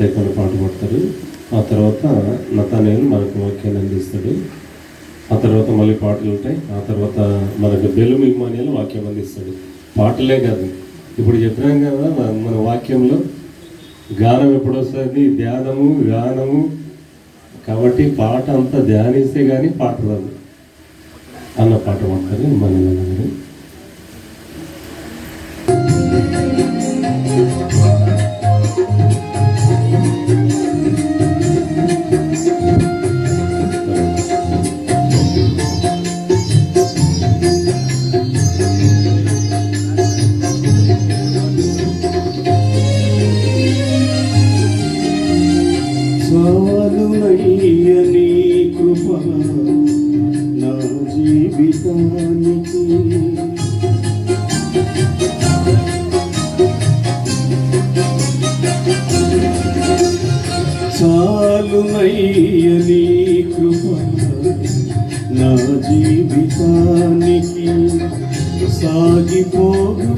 దేవుడు పాట పాడతారు ఆ తర్వాత నతానేలు మనకు వాక్యాన్ని అందిస్తాడు. ఆ తర్వాత మళ్ళీ పాటలు ఉంటాయి. ఆ తర్వాత మనకు బెల్లు మిగ్మానియాలు వాక్యం అందిస్తాడు. పాటలే కాదు. ఇప్పుడు చెప్పినాం కదా మన- మన వాక్యంలో గానం ఎప్పుడు వస్తుంది? ధ్యానము గానము. కాబట్టి పాట అంతా ధ్యానిస్తే కానీ పాట రాదు. అన్న పాట పాడతారు మన చాలునయ్య నీ కృప నా జీవితానికి సాగిపోదు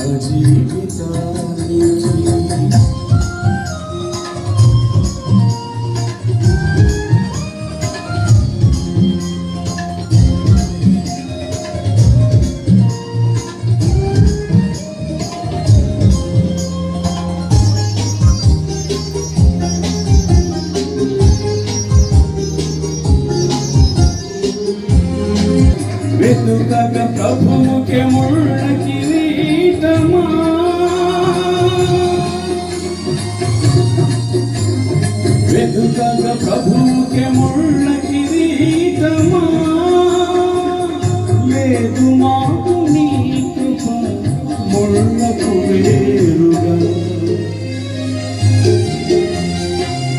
నా జీవితానికి వెతుకగ వెతుకగ ప్రభువుకే ముళ్ళ కిరీటమా? లేదు మాకు నీ కృప ముళ్ళకు వేరుగా.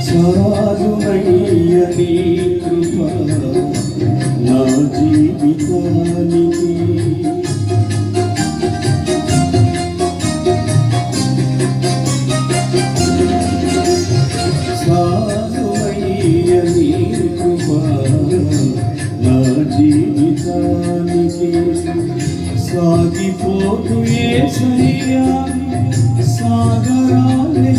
చాలునయ్య నీ కృప నా జీవితానికి జీవితానికి సాగిపోతు ఏసయ్యా సాగరాలే